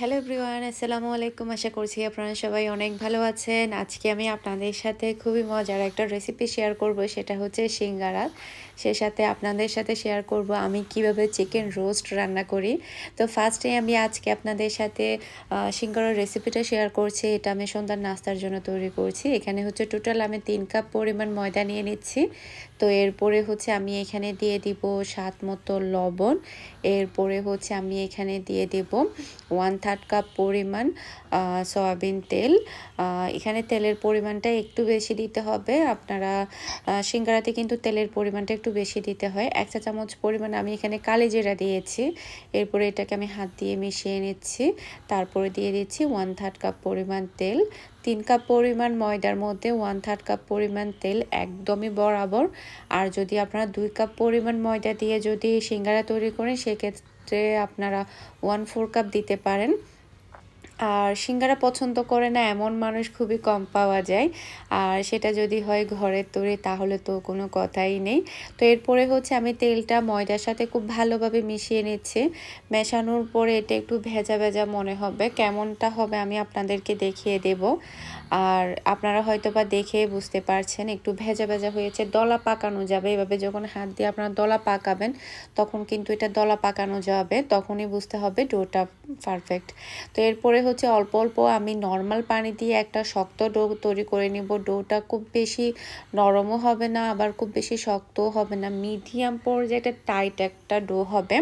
Hello everyone আসসালামু আলাইকুম আশা করছি আপনারা সবাই অনেক ভালো আছেন। আজকে আমি আপনাদের সাথে খুবই মজার একটা রেসিপি শেয়ার করব, সেটা হচ্ছে সিঙ্গারা। সে সাথে আপনাদের সাথে শেয়ার করব আমি কীভাবে চিকেন রোস্ট রান্না করি। তো ফার্স্টে আমি আজকে আপনাদের সাথে সিঙ্গারার রেসিপিটা শেয়ার করছি। এটা আমি সন্ধ্যার নাস্তার জন্য তৈরি করছি। এখানে হচ্ছে টোটাল আমি তিন কাপ পরিমাণ ময়দা নিয়ে নিচ্ছি। তো এরপরে হচ্ছে আমি এখানে দিয়ে দিব স্বাদ মতো লবণ। এরপরে হচ্ছে আমি এখানে দিয়ে দেব ওয়ান থার্ড কাপ পরিমাণ সয়াবিন তেল। এখানে তেলের পরিমাণটা একটু বেশি দিতে হবে। আপনারা সিঙ্গারাতে কিন্তু তেলের পরিমাণটা একটু বেশি দিতে হয়। এক চা চামচ পরিমাণ আমি এখানে কালি জিরা দিয়েছি। এরপরে এটাকে আমি হাত দিয়ে মিশিয়ে নিচ্ছি। তারপরে দিয়ে দিচ্ছি ওয়ান থার্ড কাপ পরিমাণ তেল। তিন কাপ পরিমাণ ময়দার মধ্যে ওয়ান থার্ড কাপ পরিমাণ তেল একদমই বরাবর। আর যদি আপনারা দুই কাপ পরিমাণ ময়দা দিয়ে যদি সিঙ্গারা তৈরি করেন, সেক্ষেত্রে আপনারা ওয়ান ফোর কাপ দিতে পারেন। আর সিঙ্গারা পছন্দ করে না এমন মানুষ খুবই কম পাওয়া যায়। আর সেটা যদি হয় ঘরের তৈরি তাহলে তো কোনো কথাই নেই। তো এরপরে হচ্ছে আমি তেলটা ময়দার সাথে খুব ভালোভাবে মিশিয়ে নিচ্ছি। মেশানোর পরে এটা একটু ভেজা ভেজা মনে হবে। কেমনটা হবে আমি আপনাদেরকে দেখিয়ে দেব। আর আপনারা হয়তো বা দেখে বুঝতে পারছেন, একটু ভেজা ভেজা হয়েছে, দলা পাকানো যাবে। এভাবে যখন হাত দিয়ে আপনারা দলা পাকাবেন, তখন কিন্তু এটা দলা পাকানো যাবে, তখনই বুঝতে হবে ডোটা পারফেক্ট। তো এরপরে হচ্ছে অল্প অল্প আমি নর্মাল পানি দিয়ে একটা শক্ত ডো তৈরি করে নিব। ডোটা খুব বেশি নরমও হবে না, আবার খুব বেশি শক্তও হবে না। মিডিয়াম পর্যায়ে একটা টাইট একটা ডো হবে।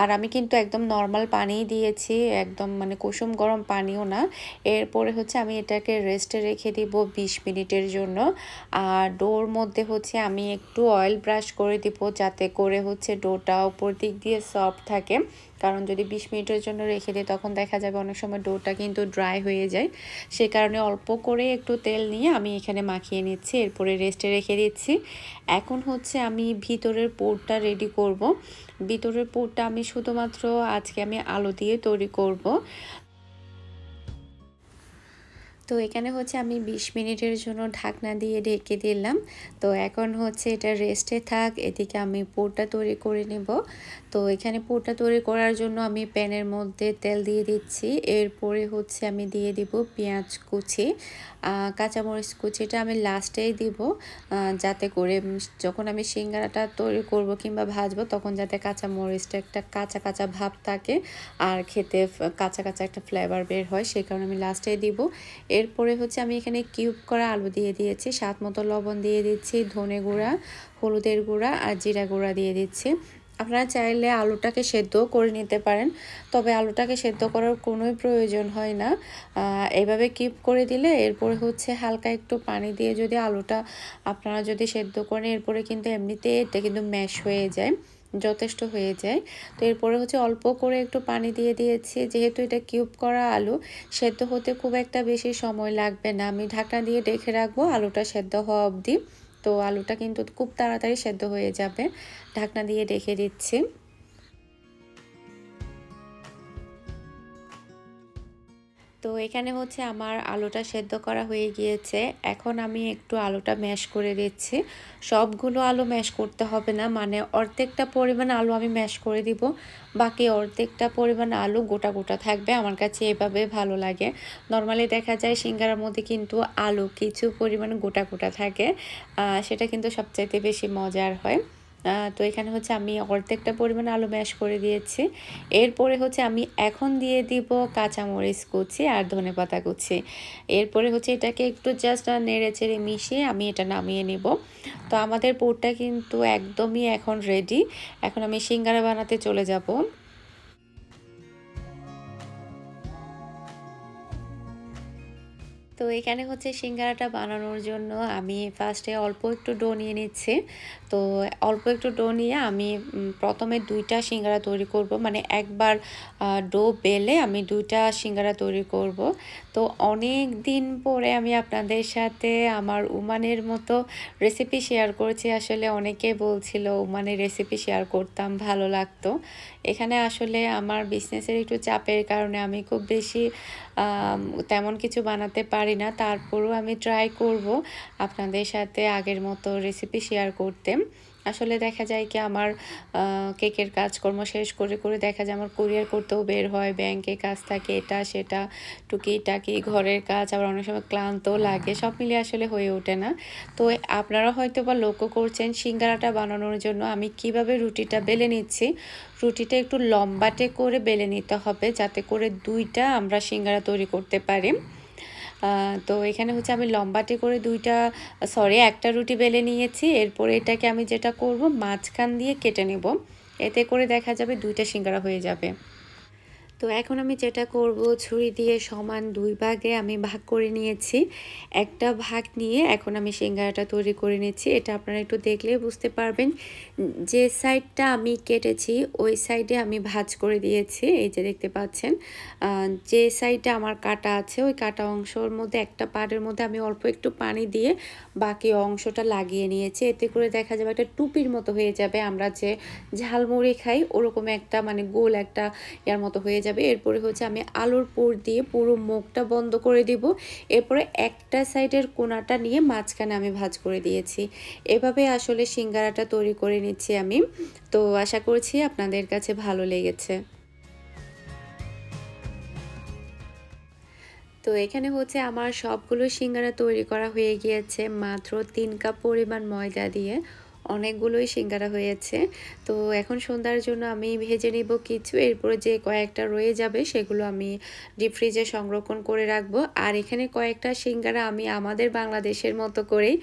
আর আমি কিন্তু একদম নর্মাল পানি দিয়েছি, একদম মানে কুসুম গরম পানিও না। এরপরে হচ্ছে আমি এটাকে রেস্টে রেখে দিব বিশ মিনিটের জন্য। আর ডোর মধ্যে হচ্ছে আমি একটু অয়েল ব্রাশ করে দিব, যাতে করে হচ্ছে ডোটা উপর দিক দিয়ে সফট থাকে। কারণ যদি বিশ মিনিটের জন্য রেখে দিই, তখন দেখা যাবে অনেক সময় ডোটা কিন্তু ড্রাই হয়ে যায়। সে কারণে অল্প করে একটু তেল নিয়ে আমি এখানে মাখিয়ে নিচ্ছি, এরপরে রেস্টে রেখে দিচ্ছি। এখন হচ্ছে আমি ভিতরের পোরটা রেডি করব। ভিতরের পোরটা আমি শুধুমাত্র আজকে আমি আলু দিয়ে তৈরি করব। তো এখানে হচ্ছে আমি ২০ মিনিটের জন্য ঢাকনা দিয়ে ঢেকে দিলাম। তো এখন হচ্ছে এটা রেস্টে থাক, এদিকে আমি পোরটা তৈরি করে নেব। তো এখানে পোরটা তৈরি করার জন্য আমি প্যানের মধ্যে তেল দিয়ে দিচ্ছি। এরপরে হচ্ছে আমি দিয়ে দিব পেঁয়াজ কুচি। কাঁচামরিচ কুচিটা আমি লাস্টেই দিব যাতে করে যখন আমি সিঙ্গারাটা তৈরি করব কিংবা ভাজবো তখন যাতে কাঁচামরিচটা একটা কাঁচা কাঁচা ভাব থাকে আর খেতে কাঁচা কাঁচা একটা ফ্লেভার বের হয়, সেই কারণে আমি লাস্টেই দিব। এরপরে হচ্ছে আমি এখানে কিউব করা আলু দিয়ে দিয়েছি, স্বাদ মতো লবণ দিয়ে দিচ্ছি, ধনে গুঁড়া, হলুদের গুঁড়া আর জিরা গুঁড়া দিয়ে দিচ্ছি। আপনারা চাইলে আলুটাকে সেদ্ধও করে নিতে পারেন, তবে আলুটাকে সেদ্ধ করার কোনোই প্রয়োজন হয় না। এইভাবে কিপ করে দিলে এরপরে হচ্ছে হালকা একটু পানি দিয়ে যদি আলুটা আপনারা যদি সেদ্ধ করেন, এরপরে কিন্তু এমনিতে এটা কিন্তু ম্যাশ হয়ে যায়, যথেষ্ট হয়ে যায়। তো এরপরে হচ্ছে অল্প করে একটু পানি দিয়ে দিয়েছি, যেহেতু এটা কিউব করা আলু, সেদ্ধ হতে খুব একটা বেশি সময় লাগবে না। আমি ঢাকনা দিয়ে রেখে রাখব আলুটা সেদ্ধ হওয়া অবধি। তো আলুটা কিন্তু খুব তাড়াতাড়ি সেদ্ধ হয়ে যাবে। ঢাকনা দিয়ে রেখে দিচ্ছি। তো এখানে হচ্ছে আমার আলুটা সেদ্ধ করা হয়ে গিয়েছে। এখন আমি একটু আলুটা ম্যাশ করে দিচ্ছি সবগুলো আলু ম্যাশ করতে হবে না মানে অর্ধেকটা পরিমাণ আলু আমি ম্যাশ করে দিব। বাকি অর্ধেকটা পরিমাণ আলু গোটা গোটা থাকবে, আমার কাছে এভাবে ভালো লাগে। নর্মালি দেখা যায় সিঙ্গারার মধ্যে কিন্তু আলু কিছু পরিমাণ গোটা গোটা থাকে সেটা কিন্তু সবচাইতে বেশি মজার হয়। তো এখানে হচ্ছে আমি অর্ধেকটা পরিমাণ আলু ম্যাশ করে দিয়েছি। এরপরে হচ্ছে আমি এখন দিয়ে দিব কাঁচামরিচ কুচি আর ধনে পাতা কুচি। এরপরে হচ্ছে এটাকে একটু জাস্ট নেড়ে চেড়ে মিশিয়ে আমি এটা নামিয়ে নিব। তো আমাদের পুরটা কিন্তু একদমই এখন রেডি এখন আমি সিঙ্গারা বানাতে চলে যাব। তো এখানে হচ্ছে সিঙ্গারাটা বানানোর জন্য আমি ফার্স্টে অল্প একটু ডো নিয়ে নিচ্ছি। তো অল্প একটু ডো নিয়ে আমি প্রথমে দুইটা সিঙ্গারা তৈরি করব। মানে একবার ডো বেলে আমি দুইটা সিঙ্গারা তৈরি করব। তো অনেক দিন পরে আমি আপনাদের সাথে আমার উমানের মতো রেসিপি শেয়ার করেছি। আসলে অনেকে বলছিল, উমানের রেসিপি শেয়ার করতাম, ভালো লাগতো। এখানে আসলে আমার বিজনেসের একটু চাপের কারণে আমি খুব বেশি তেমন কিছু বানাতে পারি না। তারপরও আমি ট্রাই করব আপনাদের সাথে আগের মতো রেসিপি শেয়ার করতে। আসলে দেখা যায় কি আমার কেকের কাজকর্ম শেষ করে করে দেখা যায় আমার কুরিয়ার করতেও বের হয় ব্যাংকে কাজ থাকে এটা সেটা টুকিটাকি ঘরের কাজ আবার অনেক সময় ক্লান্ত লাগে সব মিলিয়ে আসলে হয়ে ওঠে না। তো আপনারা হয়তো বা লক্ষ্য করছেন সিঙ্গারাটা বানানোর জন্য আমি কীভাবে রুটিটা বেলে নিচ্ছি। রুটিটা একটু লম্বাটে করে বেলে নিতে হবে যাতে করে দুইটা আমরা সিঙ্গারা তৈরি করতে পারি। তো এখানে হচ্ছে আমি লম্বাটে করে দুইটা সরি একটা রুটি বেলে নিয়েছি। এরপরে এটাকে আমি যেটা করব, মাঝখান দিয়ে কেটে নেব। এতে করে দেখা যাবে দুইটা সিঙ্গারা হয়ে যাবে। তো এখন আমি যেটা করব, ছুরি দিয়ে সমান দুই ভাগে আমি ভাগ করে নিয়েছি। একটা ভাগ নিয়ে এখন আমি সিঙ্গারাটা তৈরি করে নিচ্ছি। এটা আপনারা একটু দেখলে বুঝতে পারবেন যে সাইডটা আমি কেটেছি, ওই সাইডে আমি ভাজ করে দিয়েছি। এই যে দেখতে পাচ্ছেন যে সাইডটা আমার কাটা আছে, ওই কাটা অংশর মধ্যে, একটা পাড়ের মধ্যে আমি অল্প একটু পানি দিয়ে বাকি অংশটা লাগিয়ে নিয়েছি। এতে করে দেখা যাবে একটা টুপির মতো হয়ে যাবে। আমরা যে ঝালমুড়ি খাই, ওরকম একটা মানে গোল একটা ইয়ার মতো হয়ে যাবে। এরপরে হচ্ছে আমি আলুর পুর দিয়ে পুরো মুখটা বন্ধ করে দিব। এরপরে একটা সাইডের কোনাটা নিয়ে মাঝখানে আমি ভাজ করে দিয়েছি। এভাবে আসলে সিঙ্গারাটা তৈরি করে নিচ্ছি আমি। তো আশা করছি আপনাদের কাছে ভালো লেগেছে। তো এখানে হচ্ছে আমার সবগুলো সিঙ্গারা তৈরি করা হয়ে গিয়েছে মাত্র তিন কাপ পরিমাণ ময়দা দিয়ে। অনেকগুলোই সিঙ্গারা হয়েছে। তো এখন সন্ধ্যার জন্য আমি ভেজে নিব কিছু। এরপরে যে কয়েকটা রয়ে যাবে সেগুলো আমি ডিপ ফ্রিজে সংরক্ষণ করে রাখব। আর এখানে কয়েকটা সিঙ্গারা আমি আমাদের বাংলাদেশের মতো করেই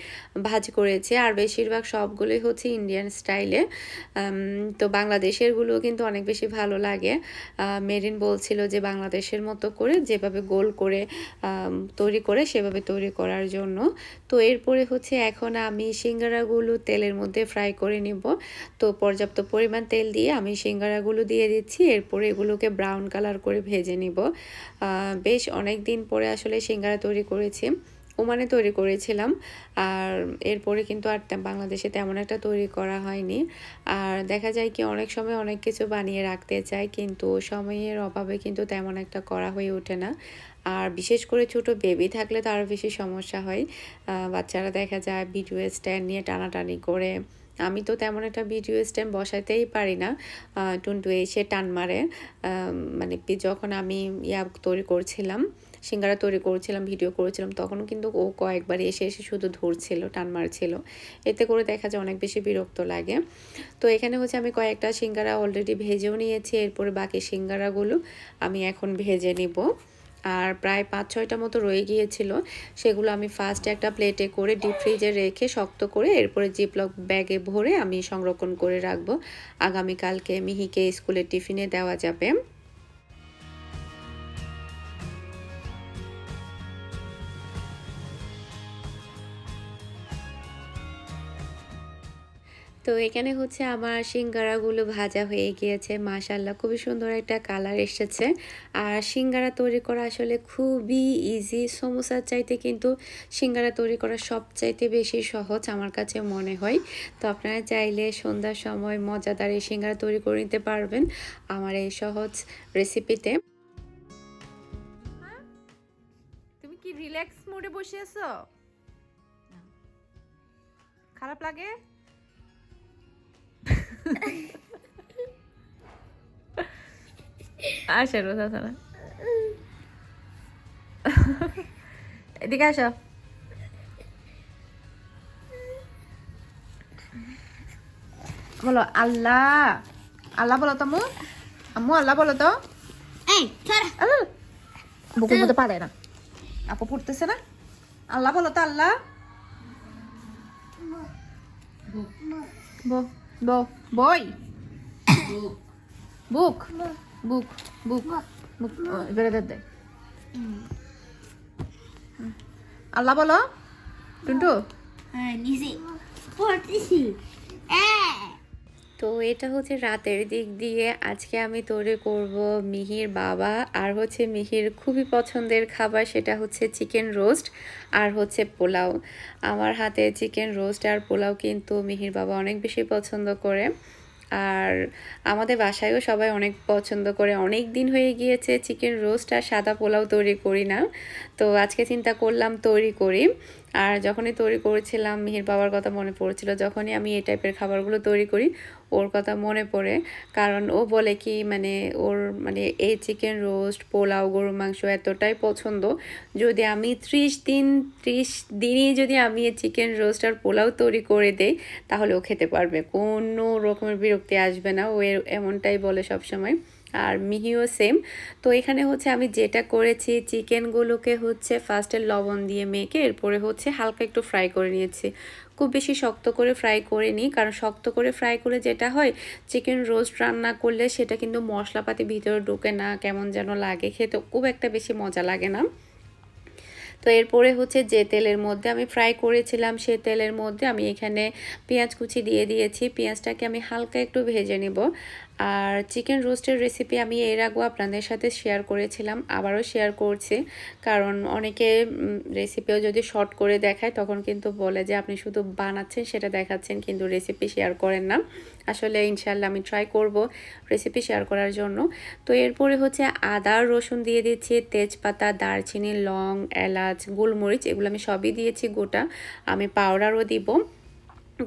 ভাজ করেছি। আর বেশিরভাগ সবগুলোই হচ্ছে ইন্ডিয়ান স্টাইলে তো বাংলাদেশেরগুলো কিন্তু অনেক বেশি ভালো লাগে। মেরিন বলছিল যে বাংলাদেশের মতো করে যেভাবে গোল করে তৈরি করে সেভাবে তৈরি করার জন্য। তো এরপরে হচ্ছে এখন আমি সিঙ্গারাগুলো তেলের মধ্যে ফ্রাই করে নিব। তো পর্যাপ্ত পরিমাণ তেল দিয়ে আমি সিঙ্গারাগুলো দিয়ে দিচ্ছি, এরপরে এগুলোকে ব্রাউন কালার করে ভেজে নিব। বেশ অনেক দিন পরে আসলে সিঙ্গারা তৈরি করেছি, ওমানে তৈরি করেছিলাম। আর এরপরে কিন্তু আর বাংলাদেশে তেমন একটা তৈরি করা হয়নি। আর দেখা যায় কি অনেক সময় অনেক কিছু বানিয়ে রাখতে চাই, কিন্তু সময়ের অভাবে কিন্তু তেমন একটা করা হয়ে ওঠে না। আর বিশেষ করে ছোট বেবি থাকলে তো আরও বেশি সমস্যা হয়। বাচ্চারা দেখা যায় ভিডিও স্ট্যান্ড নিয়ে টানাটানি করে। আমি তো তেমন একটা ভিডিও স্ট্যান্ড বসাতেই পারি না। টুনটু এসে টান মারে। মানে যখন আমি ইয়া তৈরি করছিলাম, সিঙ্গারা তৈরি করছিলাম ভিডিও করেছিলাম তখন কিন্তু ও কয়েকবার এসে এসে শুধু ধরছিল, টান মারছিল। এতে করে দেখা যায় অনেক বেশি বিরক্ত লাগে। তো এখানে হচ্ছে আমি কয়েকটা সিঙ্গারা অলরেডি ভেজেও নিয়েছি, এরপরে বাকি সিঙ্গারাগুলো আমি এখন ভেজে নিব। আর প্রায় পাঁচ, ছয়টা মতো রয়ে গিয়েছিল। সেগুলো আমি ফার্স্ট একটা প্লেটে করে ডিপ ফ্রিজে রেখে শক্ত করে এরপরে জিপলক ব্যাগে ভরে আমি সংরক্ষণ করে রাখব। আগামীকালকে মিহিকে স্কুলের টিফিনে দেওয়া যাবে। তো এখানে হচ্ছে আমার সিঙ্গারাগুলো ভাজা হয়ে গিয়েছে মাশাল্লাহ খুবই সুন্দর একটা কালার এসেছে। আর সিঙ্গারা তৈরি করা আসলে খুবই ইজি সমোসার চাইতে কিন্তু সিঙ্গারা তৈরি করা সবচাইতে বেশি সহজ আমার কাছে মনে হয়। তো আপনারা চাইলে সন্ধ্যার সময় মজাদার এই সিঙ্গারা তৈরি করে নিতে পারবেন আমার এই সহজ রেসিপিতে তুমি কি রিল্যাক্স মোডে বসে আছো? খারাপ লাগে? আসো রোজা সারা এদিকে আসো। বলো আল্লাহ। আল্লাহ বলো তো আম্মু। আম্মু আল্লাহ বলো তো। ছাড়া। বুকের মধ্যে পারে না। আপু পড়তেছে না? আল্লাহ বলো তো আল্লাহ। বো। বই বুক বুক বুক বুক এবারে দে আল্লাহ বলো। টুন্টু। হ্যাঁ নিছি পড়তেছি। তো এটা হচ্ছে রাতের দিক দিয়ে আজকে আমি তৈরি করব মিহির বাবা। আর হচ্ছে মিহির খুবই পছন্দের খাবার সেটা হচ্ছে চিকেন রোস্ট আর হচ্ছে পোলাও। আমার হাতে চিকেন রোস্ট আর পোলাও কিন্তু মিহির বাবা অনেক বেশি পছন্দ করে। আর আমাদের বাসায়ও সবাই অনেক পছন্দ করে। অনেক দিন হয়ে গিয়েছে চিকেন রোস্ট আর সাদা পোলাও তৈরি করি না। তো আজকে চিন্তা করলাম তৈরি করি। আর যখনই তৈরি করেছিলাম, মিহির বাবার কথা মনে পড়েছিল, যখনই আমি এই টাইপের খাবারগুলো তৈরি করি ওর কথা মনে পড়ে। কারণ ও বলে কি মানে ওর মানে এই চিকেন রোস্ট পোলাও, গরুর মাংস এতটাই পছন্দ। যদি আমি ত্রিশ দিন, ত্রিশ দিনই যদি আমি এই চিকেন রোস্ট আর পোলাও তৈরি করে দেই, তাহলে ও খেতে পারবে। কোনো রকমের বিরক্তি আসবে না। ও এমনটাই বলে সবসময়। আর মিহিও সেম তো এখানে হচ্ছে আমি যেটা করেছি, চিকেনগুলোকে হচ্ছে ফার্স্টে লবণ দিয়ে মেখে এরপরে হচ্ছে হালকা একটু ফ্রাই করে নিয়েছি। খুব বেশি শক্ত করে ফ্রাই করে নিই কারণ শক্ত করে ফ্রাই করে যেটা হয় চিকেন রোস্ট রান্না করলে সেটা কিন্তু মশলাপাতি ভিতরে ঢুকে না, কেমন যেন লাগে খেতে, খুব একটা বেশি মজা লাগে না। তো এরপরে হচ্ছে যে তেলের মধ্যে আমি ফ্রাই করেছিলাম, সে তেলের মধ্যে আমি এখানে পেঁয়াজ কুচি দিয়ে দিয়েছি, পেঁয়াজটাকে আমি হালকা একটু ভেজে নিব। আর চিকেন রোস্টের রেসিপি আমি এর আগেও আপনাদের সাথে শেয়ার করেছিলাম, আবারও শেয়ার করছি। কারণ অনেকে রেসিপিও যদি শর্ট করে দেখায়, তখন কিন্তু বলে যে আপনি শুধু বানাচ্ছেন, সেটা দেখাচ্ছেন, কিন্তু রেসিপি শেয়ার করেন না। আসলে ইনশাল্লাহ আমি ট্রাই করব রেসিপি শেয়ার করার জন্য। তো এরপরে হচ্ছে আদা, রসুন দিয়ে দিচ্ছি, তেজপাতা, দারচিনি, লং, এলাচ, গোলমরিচ, এগুলো আমি সবই দিয়েছি গোটা। আমি পাউডারও দিব।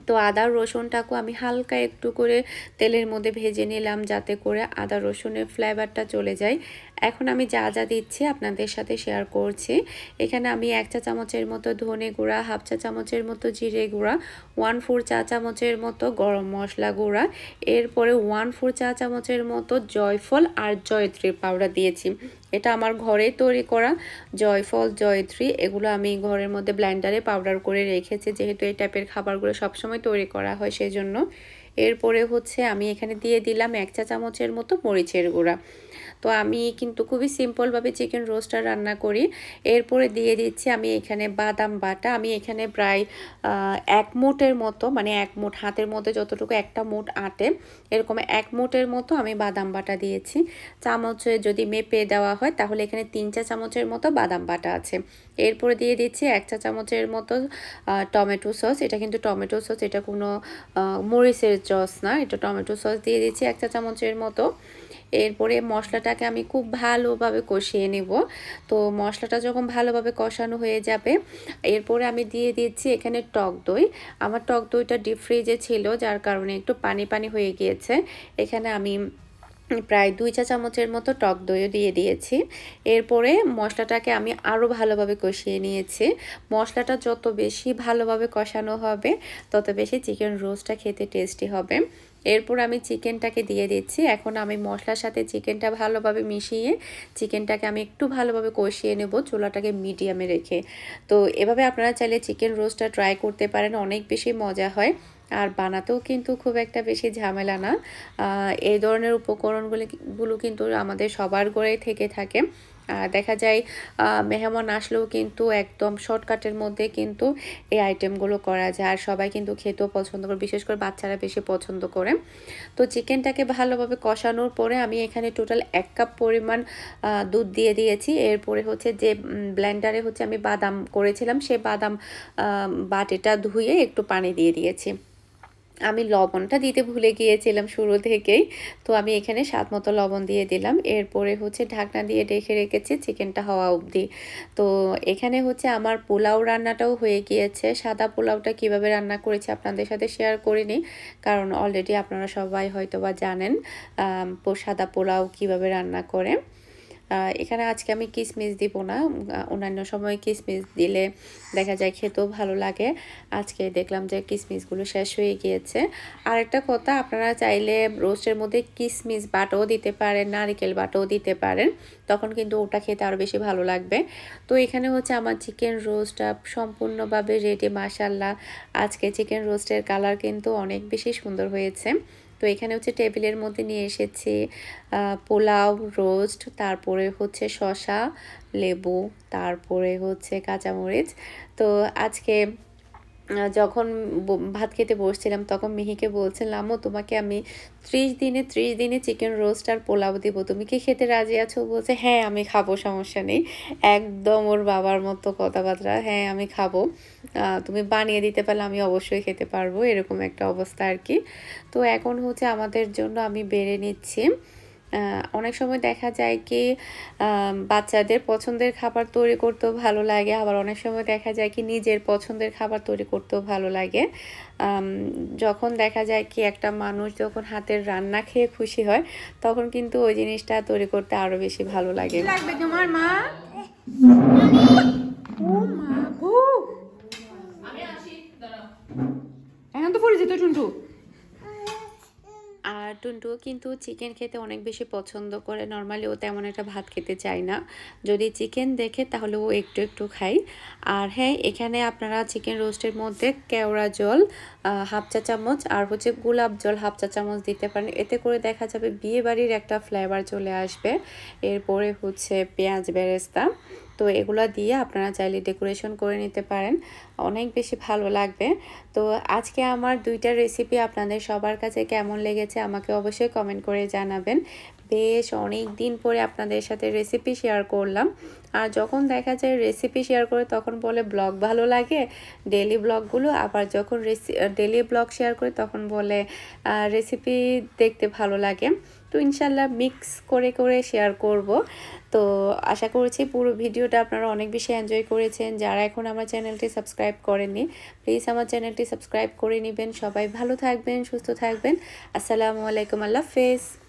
তো আদা, রসুনটাকেও আমি হালকা একটু করে তেলের মধ্যে ভেজে নিলাম যাতে করে আদা, রসুনের ফ্লেভারটা চলে যায়। এখন আমি যা যা দিচ্ছি আপনাদের সাথে শেয়ার করছি। এখানে আমি এক চা চামচের মতো ধনে গুঁড়া, হাফ চা চামচের মতো জিরে গুঁড়া ওয়ান ফোর চা চামচের মতো গরম মশলা গুঁড়া, এরপরে ওয়ান ফোর চা চামচের মতো জয়ফল আর জয়ত্রী পাউডার দিয়েছি। এটা আমার ঘরে তৈরি করা জয়ফল, জয়ত্রী, এগুলো আমি ঘরের মধ্যে ব্ল্যান্ডারে পাউডার করে রেখেছি, যেহেতু এই টাইপের খাবারগুলো সবসময় তৈরি করা হয় সেই জন্য এরপরে হচ্ছে আমি এখানে দিয়ে দিলাম এক চা চামচের মতো মরিচের গুঁড়া। তো আমি কিন্তু খুবই সিম্পলভাবে চিকেন রোস্টার রান্না করি। এরপরে দিয়ে দিচ্ছি আমি এখানে বাদাম বাটা। আমি এখানে প্রায় এক মুঠের মতো মানে এক মুঠ, হাতের মধ্যে যতটুকু একটা মুঠ আটে, এরকম এক মুঠের মতো আমি বাদাম বাটা দিয়েছি। চামচে যদি মেপে দেওয়া হয়, তাহলে এখানে তিন চা চামচের মতো বাদাম বাটা আছে। এরপরে দিয়ে দিচ্ছি এক চা চামচের মতো টমেটো সস। এটা কিন্তু টমেটো সস, এটা কোনো মরিচের সস না, এটা টমেটো সস দিয়ে দিচ্ছি এক চা চামচের মতো। এরপরে মশলাটাকে আমি খুব ভালোভাবে কষিয়ে নেব। তো মশলাটা যখন ভালোভাবে কষানো হয়ে যাবে, এরপরে আমি দিয়ে দিচ্ছি এখানে টক দই। আমার টক দইটা ডিপ ফ্রিজে ছিল, যার কারণে একটু পানি পানি হয়ে গিয়েছে। এখানে আমি প্রায় দুই চা চামচের মতো টক দইও দিয়ে দিয়েছি। এরপরে মশলাটাকে আমি আরও ভালোভাবে কষিয়ে নিয়েছি। মশলাটা যত বেশি ভালোভাবে কষানো হবে, তত বেশি চিকেন রোস্টটা খেতে টেস্টি হবে। এরপর আমি চিকেনটাকে দিয়ে দিচ্ছি। এখন আমি মশলার সাথে চিকেনটা ভালোভাবে মিশিয়ে চিকেনটাকে আমি একটু ভালোভাবে কষিয়ে নেব চুলাটাকে মিডিয়ামে রেখে। তো এভাবে আপনারা চাইলে চিকেন রোস্টটা ট্রাই করতে পারেন, অনেক বেশি মজা হয়। আর বানাতেও কিন্তু খুব একটা বেশি ঝামেলা না। এই ধরনের উপকরণগুলি গুলো কিন্তু আমাদের সবার ঘরেই থেকে থাকে। আর দেখা যায় মেহমান আসলেও কিন্তু একদম শর্টকাটের মধ্যে কিন্তু এই আইটেমগুলো করা যায়। আর সবাই কিন্তু খেতেও পছন্দ করে, বিশেষ করে বাচ্চারা বেশি পছন্দ করে। তো চিকেনটাকে ভালোভাবে কষানোর পরে আমি এখানে টোটাল এক কাপ পরিমাণ দুধ দিয়ে দিয়েছি। এরপরে হচ্ছে যে ব্লেন্ডারে হচ্ছে আমি বাদাম করেছিলাম। সে বাদাম বাটিটা ধুয়ে একটু পানি দিয়ে দিয়েছি। আমি লবণটা দিতে ভুলে গিয়েছিলাম শুরু থেকেই। তো আমি এখানে স্বাদ মতো লবণ দিয়ে দিলাম। এরপরে হচ্ছে ঢাকনা দিয়ে ঢেকে রেখেছি চিকেনটা হওয়া অবধি। তো এখানে হচ্ছে আমার পোলাও রান্নাটাও হয়ে গিয়েছে। সাদা পোলাওটা কীভাবে রান্না করেছি আপনাদের সাথে শেয়ার করিনি, কারণ অলরেডি আপনারা সবাই হয়তো বা জানেন সাদা পোলাও কীভাবে রান্না করে। এখানে আজকে আমি কিসমিস দিব না অন্যান্য সময় কিসমিস দিলে দেখা যায় খেতেও ভালো লাগে। আজকে দেখলাম যে কিসমিসগুলো শেষ হয়ে গিয়েছে। আর একটা কথা, আপনারা চাইলে রোস্টের মধ্যে কিসমিস বাটাও দিতে পারেন, নারিকেল বাটাও দিতে পারেন, তখন কিন্তু ওটা খেতে আরও বেশি ভালো লাগবে। তো এখানে হচ্ছে আমার চিকেন রোস্টটা সম্পূর্ণভাবে রেডি মাসাল্লাহ আজকে চিকেন রোস্টের কালার কিন্তু অনেক বেশি সুন্দর হয়েছে। তো এখানে হচ্ছে টেবিলের মধ্যে নিয়ে এসেছি পোলাও, রোস্ট, তারপরে হচ্ছে শসা, লেবু, তারপরে হচ্ছে কাঁচামরিচ। তো আজকে যখন ভাত খেতে বসছিলাম, তখন মিহিকে বলছিলাম ও তোমাকে আমি ত্রিশ দিনে ত্রিশ দিনে চিকেন রোস্ট আর পোলাও দিব। তুমি কি খেতে রাজি আছো? বলছে হ্যাঁ আমি খাব, সমস্যা নেই। একদম ওর বাবার মতো কথাবার্তা হ্যাঁ আমি খাব। তুমি বানিয়ে দিতে পারলে আমি অবশ্যই খেতে পারব। এরকম একটা অবস্থা আর কি। তো এখন হচ্ছে আমাদের জন্য আমি বেড়ে নিচ্ছি। অনেক সময় দেখা যায় কি বাচ্চাদের পছন্দের খাবার তৈরি করতেও ভালো লাগে, আবার অনেক সময় দেখা যায় কি, নিজের পছন্দের খাবার তৈরি করতেও ভালো লাগে। যখন দেখা যায় কি, একটা মানুষ যখন হাতের রান্না খেয়ে খুশি হয়, তখন কিন্তু ওই জিনিসটা তৈরি করতে আরও বেশি ভালো লাগে। তোমার মা? এখন তো পড়ে যেত টুন্টু। আর টুনটুও কিন্তু চিকেন খেতে অনেক বেশি পছন্দ করে। নর্মালি ও তেমন একটা ভাত খেতে চায় না। যদি চিকেন দেখে তাহলে ও একটু একটু খায়। আর হ্যাঁ এখানে আপনারা চিকেন রোস্টের মধ্যে কেওড়া জল হাফ চা চামচ আর হচ্ছে গোলাপ জল হাফ চা চামচ দিতে পারেন। এতে করে দেখা যাবে বিয়ে বাড়ির একটা ফ্লেভার চলে আসবে। এরপরে হচ্ছে পেঁয়াজ বেরেস্তা। তো এগুলো দিয়ে আপনারা চাইলে ডেকোরেশন করে নিতে পারেন। অনেক বেশি ভালো লাগবে। তো আজকে আমার দুইটা রেসিপি আপনাদের সবার কাছে কেমন লেগেছে আমাকে অবশ্যই কমেন্ট করে জানাবেন। বেশ অনেক দিন পরে আপনাদের সাথে রেসিপি শেয়ার করলাম। আর যখন দেখা যায় রেসিপি শেয়ার করে তখন বলে ব্লগ ভালো লাগে ডেলি ব্লগগুলো আবার যখন রেসি ডেলি ব্লগ শেয়ার করে তখন বলে রেসিপি দেখতে ভালো লাগে। তো ইনশাল্লাহ মিক্স করে করে শেয়ার করব। তো আশা করছি পুরো ভিডিওটা আপনারা অনেক বেশি এনজয় করেছেন। যারা এখন আমার চ্যানেলটি সাবস্ক্রাইব করেননি প্লিজ আমার চ্যানেলটি সাবস্ক্রাইব করে নেবেন। সবাই ভালো থাকবেন, সুস্থ থাকবেন। আসসালামু আলাইকুম, আল্লাহ হাফেজ।